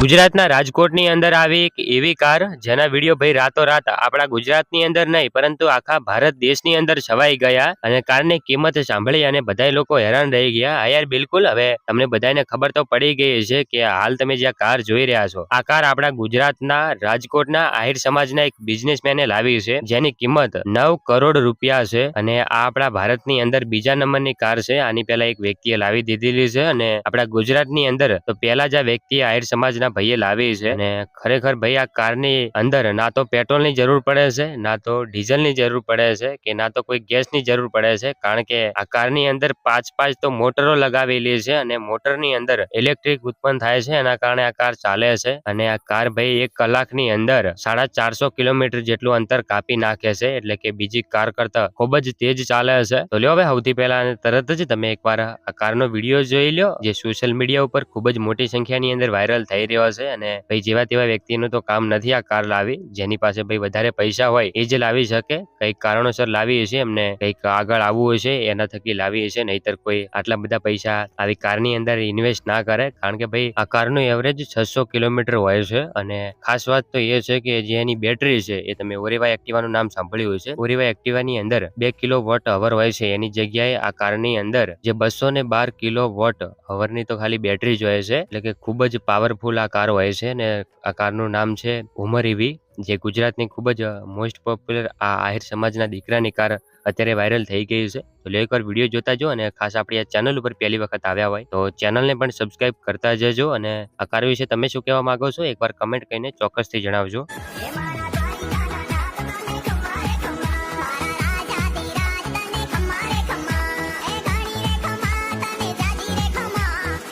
ગુજરાતના રાજકોટની અંદર આવી એક એવી કાર જેના વીડિયો ભાઈ રાતોરાત આપણા ગુજરાતની અંદર નહીં, પરંતુ આખા ભારત દેશની અંદર છવાઈ ગયા અને કારની કિંમત સાંભળી અને બધા લોકો હેરાન રહી ગયા. હા યાર, બિલકુલ. હવે તમને બધાને ખબર તો પડી ગઈ છે કે હાલ તમે જે કાર જોઈ રહ્યા છો, આ કાર આપણા ગુજરાતના રાજકોટના આહિર સમાજના એક બિઝનેસમેને લાવી છે, જેની કિંમત નવ કરોડ રૂપિયા છે અને આ આપણા ભારતની અંદર બીજા નંબરની કાર છે. આની પહેલા એક વ્યક્તિએ લાવી દીધેલી છે અને આપણા ગુજરાતની અંદર તો પહેલા જ આ વ્યક્તિ આહિર સમાજના ભાઈએ લાવી છે. અને ખરેખર ભાઈ, આ કારની અંદર ના તો પેટ્રોલની જરૂર પડે છે, ના તો ડીઝલની જરૂર પડે છે કે ના તો કોઈ ગેસની જરૂર પડે છે. કારણ કે આ કારની અંદર પાંચ પાંચ તો મોટરો લગાવેલી છે અને મોટરની અંદર ઇલેક્ટ્રિક ઉત્પન્ન થાય છે. એના કારણે આ કાર ચાલે છે અને આ કાર ભાઈ, એક કલાકની અંદર સાડા ચારસો કિલોમીટર જેટલું અંતર કાપી નાખે છે. એટલે કે બીજી કાર કરતા ખૂબ જ તેજ ચાલે છે. તો લ્યો હવે સૌથી પહેલા તરત જ તમે એકવાર આ કારનો વીડિયો જોઈ લો જે સોશિયલ મીડિયા ઉપર ખૂબ જ મોટી સંખ્યાની અંદર વાયરલ થઈ રહ્યો છે અને ભાઈ જેવા તેવા વ્યક્તિનું તો કામ નથી આ કાર લાવી, જેની પાસે ભાઈ વધારે પૈસા હોય એ જ લાવી શકે, કંઈક કારણોસર લાવી હશે એમને કંઈક આગળ આવવું હશે, એના થકી લાવી હશે, નહીતર કોઈ આટલા બધા પૈસા આવી કારની અંદર ઇન્વેસ્ટ ના કરે, કારણ કે ભાઈ આ કારનું એવરેજ છસો કિલોમીટર હોય છે અને ખાસ વાત તો એ છે કે જે એની બેટરી છે, એ તમે ઓરેવા એક્ટિવાનું નામ સાંભળ્યું છે ઓરેવા એક્ટિવાની અંદર બે કિલો વોટ અવર હોય છે, એની જગ્યાએ આ કારની અંદર જે બસો ને બાર કિલો વોટ અવરની તો ખાલી બેટરી જ હોય છે, એટલે કે ખૂબ જ પાવરફુલ આ કાર હોય છે ને આ કારનું નામ છે ઉમર ઈવી, જે ગુજરાતની ખૂબ જ મોસ્ટ પોપ્યુલર આ આહિર સમાજના દીકરાની કાર અત્યારે વાયરલ થઈ ગઈ છે. તો લે એકવાર વીડિયો જોતા જો અને ખાસ આપણી આ ચેનલ ઉપર પહેલી વખત આવ્યા હોય તો ચેનલને પણ સબસ્ક્રાઇબ કરતા જજો અને આ કાર વિશે તમે શું કહેવા માંગો છો? એકવાર કમેન્ટ કરીને ચોક્કસથી જણાવજો.